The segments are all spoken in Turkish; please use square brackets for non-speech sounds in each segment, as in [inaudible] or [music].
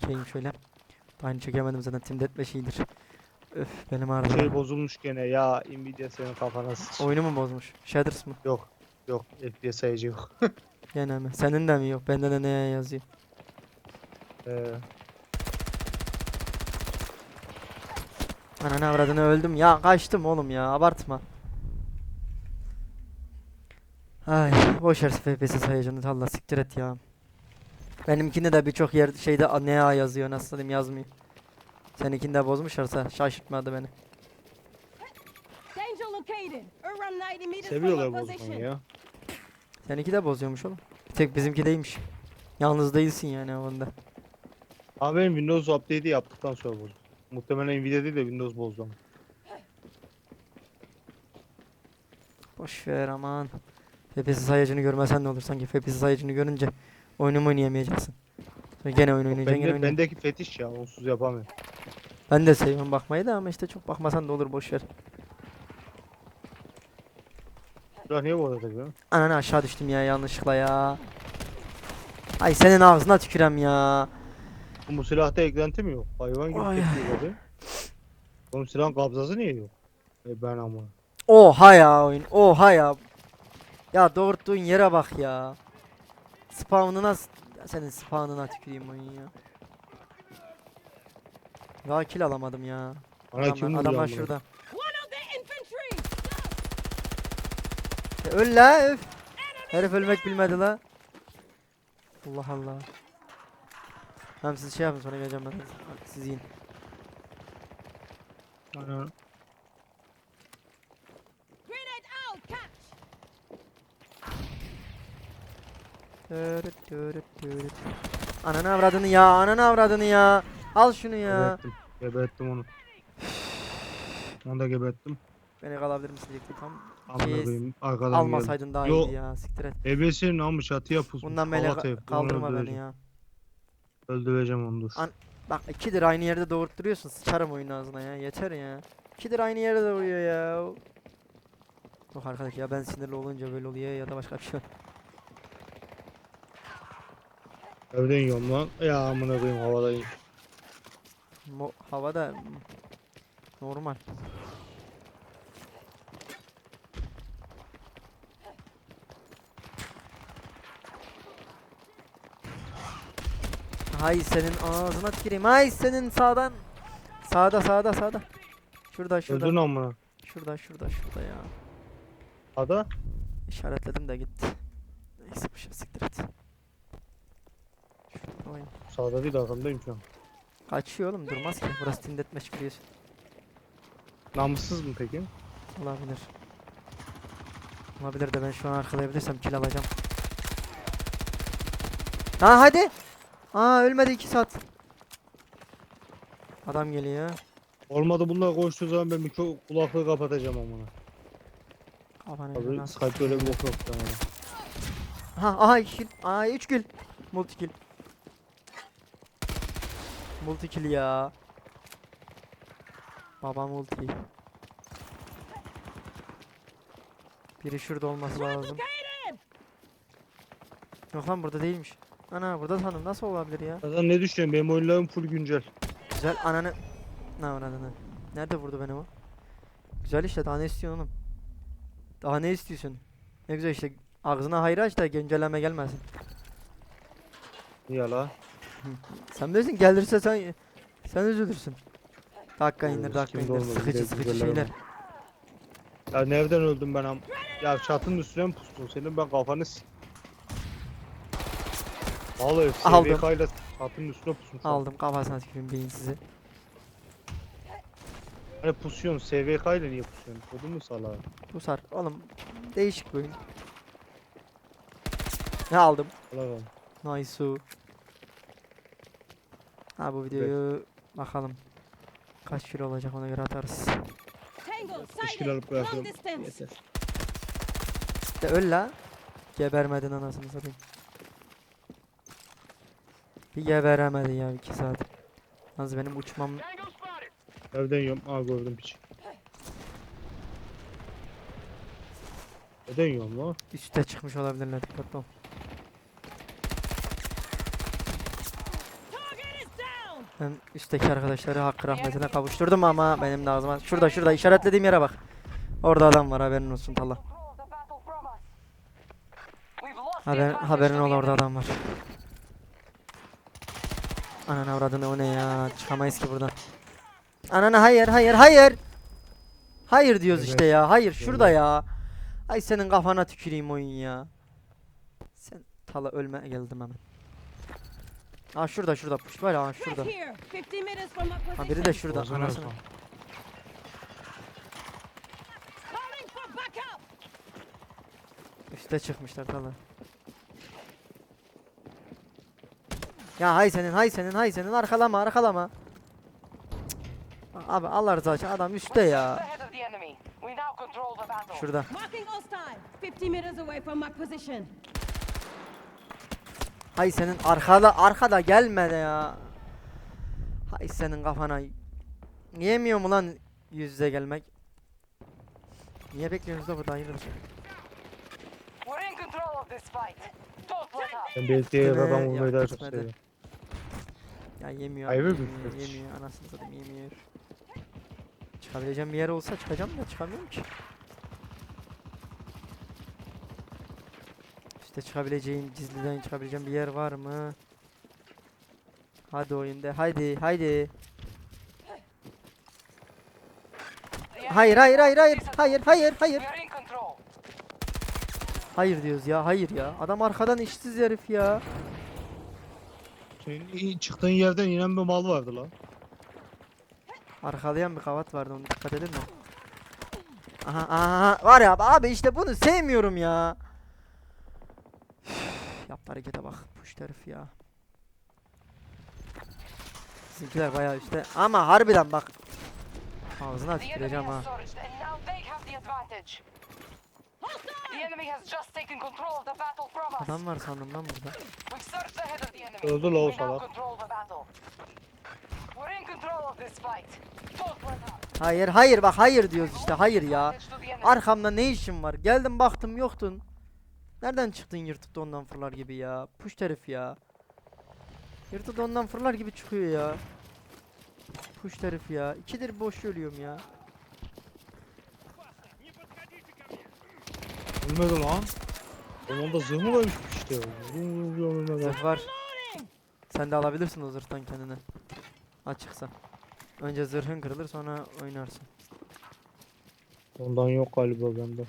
Çekeyim şöyle. Aynı çekemedim zaten Team Deathmatch iyidir. Öf benim ağrıdı. Şey bozulmuş gene ya Nvidia senin kafana sıç. Oyunu mu bozmuş? Shaders mı? Yok. Yok FPS sayıcı yok. [laughs] Gene mi? Senin de mi yok? Bende de neye yazıyor? Ee, Ananı avradını öldüm ya kaçtım oğlum ya abartma. Ay boş ver FPS sayacını Allah siktir et ya. Benimkinde de birçok yer şeyde a- ne A yazıyor nasıl diyeyim yazmıyor. Seninkinde bozmuşlarsa şaşırtmadı beni. Danger located. Around 90 meters seviyorlar bozmayı ya. Seninki de bozuyormuş oğlum. Bir tek bizimki değilmiş. Yalnız değilsin yani onda. Abi benim Windows update'i yaptıktan sonra bozdu. Muhtemelen Nvidia değil de Windows bozdu ama. Boş ver aman. FPS sayacını görmesen ne olur sanki FPS sayacını görünce oyunumu oynayamayacaksın. Sonra gene oyun oynayacaksın gene Bende, oynayacaksın. bendeki fetiş ya onsuz yapamıyorum. Ben de seviyorum bakmayı da ama işte çok bakmasan da olur boş ver. Şurada niye bu arada takıyor? Ananı aşağı düştüm ya yanlışlıkla ya. Ay senin ağzına tükürem ya. Bu silahta eklenti mi yok? Hayvan gibi Ay. tepkiyor abi. Oğlum silahın kabzası niye yok? E ben ama. Oha ya oyun. Oha ya. Ya doğurttuğun yere bak ya. Spawn'ına ya senin spawn'ına tüküreyim oyun ya. Kill alamadım ya. Bana Adamlar, adamlar şurada. Ya öl la öf. Herif ölmek bilmedi la. Allah Allah. Tamam siz şey yapın sonra geleceğim ben. Siz yiyin. Ana. Ananı avradını ya, ananı avradını ya. Al şunu ya. Geberttim. Geberttim onu. Onu da geberttim. Beni kalabilir misin diyecektim tam. Koyayım. Arkadan. Almasaydın daha Yo. iyiydi ya. Siktir et. Ebesinin almış çatıya pusmuş. Bundan beni ka- kaldırma beni ya. Öldüreceğim onu dur. An- Bak ikidir aynı yerde doğurtturuyorsun. Sıçarım oyunun ağzına ya. Yeter ya. İkidir aynı yerde doğuruyor ya. Yok arkadaş ya ben sinirli olunca böyle oluyor ya da başka bir şey. Evden yiyorum lan. Ya amına koyayım havadayım. Mo havada normal. Hay senin ağzına tüküreyim. Hay senin sağdan. Sağda sağda sağda. Şurada şurada. Öldün amına. Şurada şurada şurada ya. Ada. İşaretledim de gitti. Neyse bir şey siktir et. Şurada oyun. Sağda değil arkamdayım şu an. Kaçıyor oğlum durmaz ki. Burası Deathmatch biliyorsun. Namussuz mu peki? Olabilir. Olabilir de ben şu an arkalayabilirsem kill alacağım. Ha hadi. Aa ölmedi 2 saat. Adam geliyor. Olmadı bunlar koştuğu zaman ben mikro kulaklığı kapatacağım amına. Kafanı Abi as- Skype öyle bir bok yok amına. Ha aha 2 kill. Aa 3 kill. Multi kill. Multi kill ya. Baba multi. Biri şurada olması lazım. Yok lan burada değilmiş. Ana burada sandım nasıl olabilir ya? Zaten ne düşünüyorsun? Benim oyunlarım full güncel. Güzel ananı. Ne var ananı? Nerede vurdu beni o? Güzel işte daha ne istiyorsun oğlum? Daha ne istiyorsun? Ne güzel işte ağzına hayır aç da genceleme gelmesin. Niye la? Sen bilirsin gelirse sen sen üzülürsün. Dakika indir dakika indir olmadı, sıkıcı direkt sıkıcı şeyler. Ya nereden öldüm ben am? Ya çatının üstüne mi pustun senin ben kafanı s- Vallahi Aldım. SVK ile çatının üstüne pusmuş. Aldım kafasına tükürüm beyinsizi. Hani pusuyorsun SVK ile niye pusuyorsun? Kodun mu salağı? Bu sar oğlum değişik bir oyun. Ne aldım? Allah'ım. Nice. Ha bu videoyu bakalım. Kaç kilo olacak ona göre atarız. Tango Teşkil sighted. alıp bırakıyorum. Yeter. De öl la. Gebermedin anasını satayım. Bir geberemedin ya 2 saat. Yalnız benim uçmam Evden yiyorum. Aa gördüm piç. Neden yiyorum lan? üste çıkmış olabilirler dikkatli ol. Ben üstteki arkadaşları hakkı rahmetine kavuşturdum ama benim de ağzıma... Şurada şurada işaretlediğim yere bak. Orada adam var haberin olsun Talha. Haber, haberin ol orada adam var. Ananı avradını o ne ya? Çıkamayız ki buradan. Ananı hayır hayır hayır. Hayır diyoruz işte ya. Hayır şurada ya. Ay senin kafana tüküreyim oyun ya. Sen tala ölme geldim hemen. Aa şurada şurada push var aa, şurada. Right here, 50 meters from my Ha biri de şurada Bozan anasını. Backup. Üste çıkmışlar tala. Ya hay senin hay senin hay senin arkalama arkalama. Cık. Abi Allah rızası için adam üstte ya. Şurada. Marking hostile. 50 meters away from my position. Hay senin arkada arkada gelme de ya. Hay senin kafana. Yemiyor mu lan yüz yüze gelmek? Niye bekliyorsunuz da burada hayırdır? Ben mi? adam vurmayı daha çok seviyorum. Ya yemiyor. Hayır, yemiyor, kız. yemiyor. Anasını satayım yemiyor. Çıkabileceğim bir yer olsa çıkacağım da çıkamıyorum ki. İşte çıkabileceğim, gizliden çıkabileceğim bir yer var mı? Hadi oyunda, haydi, haydi. Hayır, hayır, hayır, hayır, hayır, hayır, hayır. Hayır diyoruz ya, hayır ya. Adam arkadan işsiz herif ya. Senin çıktığın yerden inen bir mal vardı lan. Arkalayan bir kavat vardı onu dikkat edin mi? Aha aha var ya abi işte bunu sevmiyorum ya. Yaptı harekete bak push herif ya. Bizimkiler bayağı işte ama harbiden bak. Ağzına tüküreceğim ha. Adam var sandım lan burada. Öldü now salak. Hayır hayır bak hayır diyoruz işte hayır ya. Arkamda ne işin var? Geldim baktım yoktun. Nereden çıktın yırtıp da ondan fırlar gibi ya? Puş herif ya. Yırtıp da ondan fırlar gibi çıkıyor ya. Puş herif ya. İkidir boş ölüyorum ya. Ölmedi lan. Onun da zırh mı varmış işte. Zırh var. Sen de alabilirsin o zırhtan kendine. Açıksa. Önce zırhın kırılır sonra oynarsın. Ondan yok galiba bende.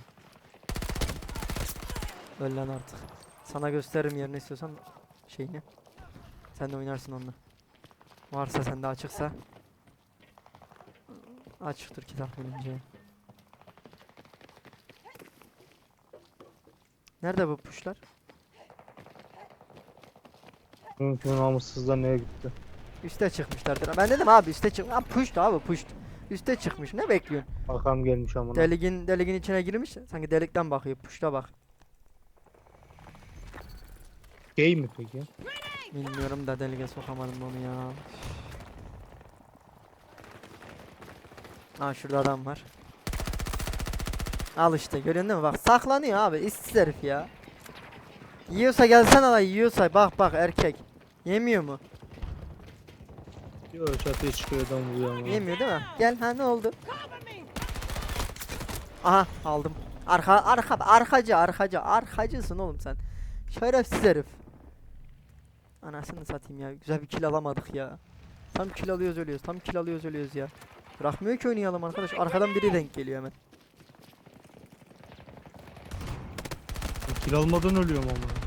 Öl lan artık. Sana gösteririm yerini istiyorsan şeyini. Sen de oynarsın onunla. Varsa sende açıksa. Açıktır kitap bilince. Nerede bu puşlar? Mümkün namussuzlar neye gitti? Üste çıkmışlardır. Ben dedim abi üste çık. Ha puştu abi puşt. Üste çıkmış. Ne bekliyorsun? Bakalım gelmiş amına. Deliğin deliğin içine girmiş. Sanki delikten bakıyor. Puşta bak. Gay mi peki? Bilmiyorum da deliğe sokamadım onu ya. Aa şurada adam var. Al işte görüyorsun değil mi? Bak saklanıyor abi. İşsiz herif ya. Yiyorsa gelsene la yiyorsa. Bak bak erkek. Yemiyor mu? Yo çatıya çıkıyor adam vuruyor ama. Yemiyor değil mi? Gel ha ne oldu? Aha aldım. Arka arka arkacı arkacı arkacısın oğlum sen. Şerefsiz herif. Anasını satayım ya. Güzel bir kill alamadık ya. Tam kill alıyoruz ölüyoruz. Tam kill alıyoruz ölüyoruz ya. Bırakmıyor ki oynayalım arkadaş. Arkadan biri denk geliyor hemen. Kill almadan ölüyorum ama.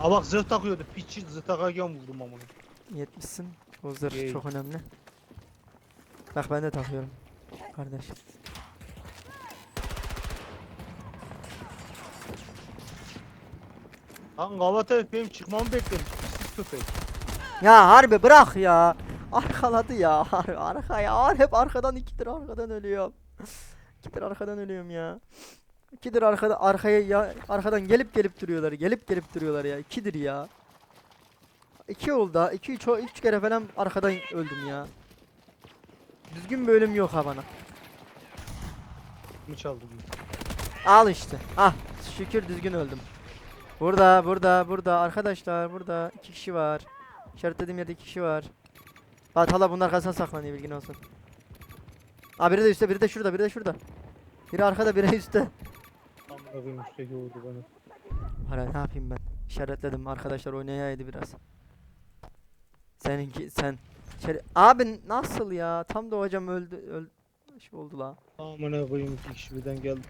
Aa bak zırh takıyordu. Piçi zırh takarken vurdum amına. Yetmişsin. O zırh çok önemli. Bak ben de takıyorum. Kardeş. Lan herif benim çıkmamı beklemiş. Pislik köpek. Ya harbi bırak ya. Arkaladı ya. Arka ya. Hep arkadan ikidir arkadan ölüyorum. ikidir arkadan ölüyorum ya. İkidir arkada arkaya ya arkadan gelip gelip duruyorlar. Gelip gelip duruyorlar ya. İkidir ya. İki oldu. İki üç, üç kere falan arkadan öldüm ya. Düzgün bir ölüm yok ha bana. Mi çaldı bu? Al işte. Ah şükür düzgün öldüm. Burada, burada, burada arkadaşlar burada iki kişi var. İşaretlediğim yerde iki kişi var. Bak hala bunun arkasına saklanıyor bilgin olsun. Aa biri de üstte, biri de şurada, biri de şurada. Biri arkada, biri üstte. Üstteki vurdu. Hala ne yapayım ben? İşaretledim arkadaşlar oynayaydı biraz. Seninki sen. İçeri... Abi nasıl ya? Tam da hocam öldü öldü. Şey oldu la. Amına koyayım iki kişi birden geldi.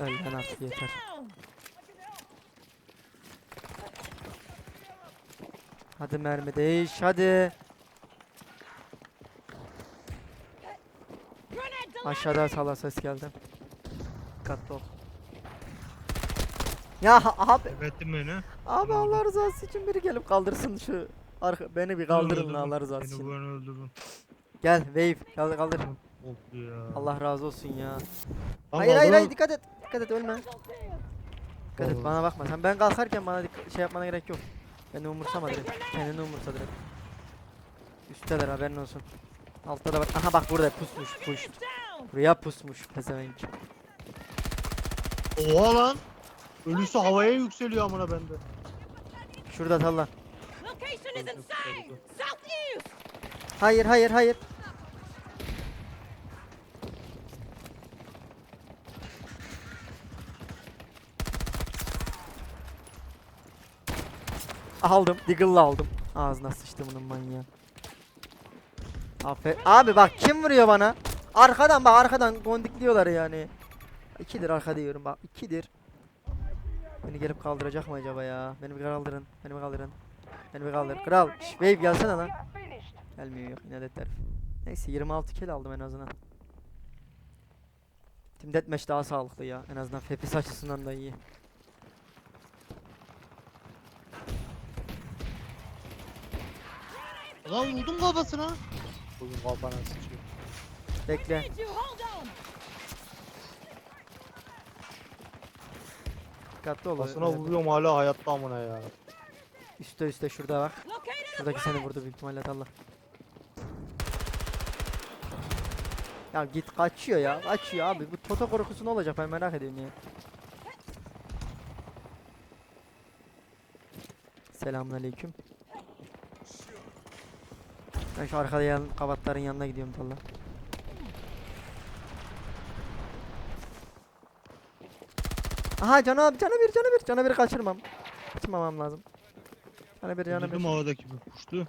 Lan artık yeter. Hadi mermi değiş hadi. Aşağıda sala ses geldi. Dikkatli ol. Ya abi Ebettin beni. abi Allah rızası için biri gelip kaldırsın şu arka beni bir kaldırın Allah rızası Beni için. an öldürün. Gel wave kaldır kaldır. Allah razı olsun ya. Hayır hayır hayır dikkat et. Dikkat et ölme. Dikkat et bana bakma. Sen ben kalkarken bana şey yapmana gerek yok. Beni umursama direkt. Kendini umursa direkt. Üstteler haberin olsun. Altta da bak. Aha bak burada pusmuş. Down! Buraya pusmuş pezevenk. Oha lan. Ölüsü havaya yükseliyor amına bende. Şurada. Southeast! Hayır hayır hayır. Aldım. Deagle'la aldım. Ağzına sıçtı bunun manyağı. Aferin. Abi bak kim vuruyor bana? Arkadan bak arkadan gondikliyorlar yani. İkidir arka diyorum bak ikidir. Beni gelip kaldıracak mı acaba ya? Beni bir kaldırın. Beni bir kaldırın. Beni bir kaldır. Kral. Şş, wave gelsene lan. Gelmiyor yok inat et. Neyse 26 kill aldım en azından. Team Deathmatch daha sağlıklı ya. En azından FPS açısından da iyi. Lan vurdum kafasına. Bugün kafana sıçıyor. Bekle. Dikkatli ol. Kafasına vuruyorum hala hayatta amına ya. Üste üste şurada bak. Şuradaki seni vurdu büyük ihtimalle Allah. Ya git kaçıyor ya. Kaçıyor abi. Bu Toto korkusu ne olacak ben merak ediyorum ya. Selamünaleyküm. Ben şu arkada yan kavatların yanına gidiyorum Talla. Aha cana cana bir cana bir cana bir kaçırmam. Kaçırmamam lazım. Cana bir cana bir. Öldürdüm havadaki bir kuştu.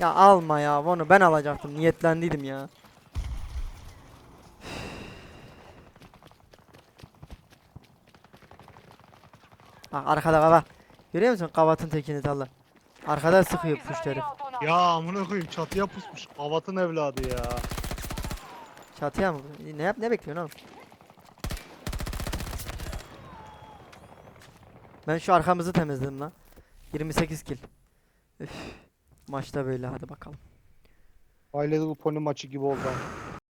Ya alma ya onu ben alacaktım niyetlendiydim ya. Bak arkada kava. Görüyor musun kavatın tekini talla. Arkada sıkıyor herif. us. Ya amına koyayım çatıya pusmuş. Havatın evladı ya. Çatıya mı? Ne yap ne bekliyorsun oğlum? Ben şu arkamızı temizledim lan. 28 kill. Üf. Maçta böyle hadi bakalım. Ailede bu pony maçı gibi oldu.